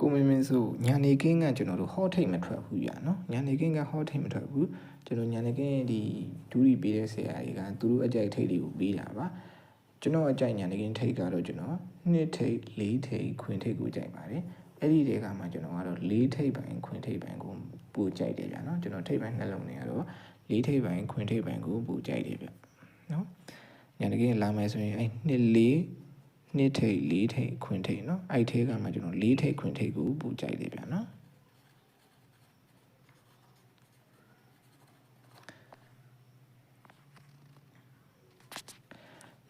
ကိုမင်းမင်းဆိုညာနေကင်းကကျွန်တော်တို့ဟောထိတ်မထွက်ဘူးကြာနော်ညာနေကင်းကဟောထိတ်မထွက်ဘူးကျွန်တော်ညာနေကင်းဒီဒူးရီပေးတဲ့ဆရာတွေကသူတို့အကြိုက်ထိတ်လေးကိုပေးတာပါကျွန်တော်အကြိုက်ညာနေကင်းထိတ်ကတော့ကျွန်တော်နှစ်ထိတ်လေးထိတ်ခွင်ထိတ်ကိုကြိုက်ပါတယ်အဲ့ဒီတွေကမှကျွန်တော်ကတော့လေးထိတ်ပိုင်းခွင်ထိတ်ပိုင်းကိုပိုကြိုက်တယ်ဗျာနော်ကျွန်တော်ထိတ်ပိုင်းနှလုံးတွေကတော့လေးထိတ်ပိုင်းခွင်ထိတ်ပိုင်းကိုပိုကြိုက်တယ်ဗျနော်ညာနေကင်းလာမယ်ဆိုရင်အဲ့နှစ်လေး နှစ်ထိတ်လေးထိတ်ခွင်ထိတ်နော်အဲ့ထဲကမှကျွန်တော်လေးထိတ်ခွင်ထိတ်ကိုပိုကြိုက်တယ်ဗျာနော်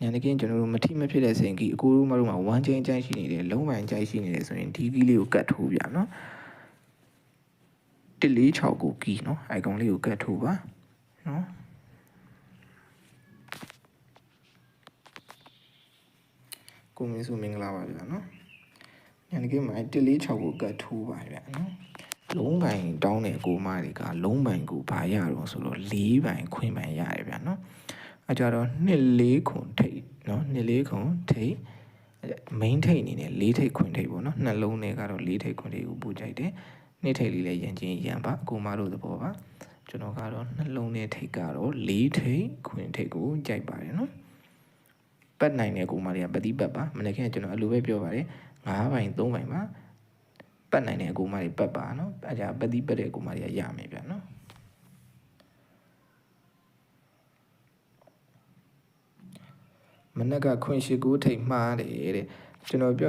ညာတကင်းကျွန်တော်တို့မထိမဖြစ်တဲ့စိန်ကြီးအကိုတို့မတို့မှာဝမ်းချင်းကြိုက်ရှိနေတယ်လုံးဝကြိုက်ရှိနေတယ်ဆိုရင်ဒီကီးလေးကိုကတ်ထိုးပြနော်146ကိုကီးနော်အိုင်ကွန်လေးကိုကတ်ထိုးပါနော် ကိုမင်းစုမင်္ဂလာပါဗျာနော်ညနေခင်းမှာ146ကိုကတ်ထိုးပါဗျာနော်လုံးပိုင်တောင်းတဲ့အကိုမတွေကလုံးပိုင်ကိုဘာရတော့ဆိုတော့၄ပိုင်ခွင့်ပိုင်ရတယ်ဗျာနော်အဲကြတော့2 4ခွန်ထိတ်နော်2 4ခွန်ထိတ် main ထိတ်အနေနဲ့၄ထိတ်ခွန်ထိတ်ပေါ့နော်နှလုံးထဲကတော့၄ထိတ်ခွန်ထိတ်ကိုပို့ကြိုက်တယ်နှစ်ထိတ်လေးလည်းရန်ချင်းရန်ပါအကိုမတို့သဘောပါကျွန်တော်ကတော့နှလုံးထဲထိတ်ကတော့၄ထိတ်ခွန်ထိတ်ကိုကြိုက်ပါတယ်နော် ပတ်နိုင်တဲ့ကိုမတွေကပတိပတ်ပါမနေ့ကကျွန်တော်အလိုပဲပြောပါတယ်9ဘိုင်3ဘိုင်ပါပတ်နိုင်တဲ့အကိုမတွေပတ်ပါနော်အဲဒါပတိပတ်တဲ့အကိုမတွေကရမယ်ဗျာနော်မနက်ကခွင့်ရှိကိုထိတ်မှားတယ်တဲ့ကျွန်တော်ပြော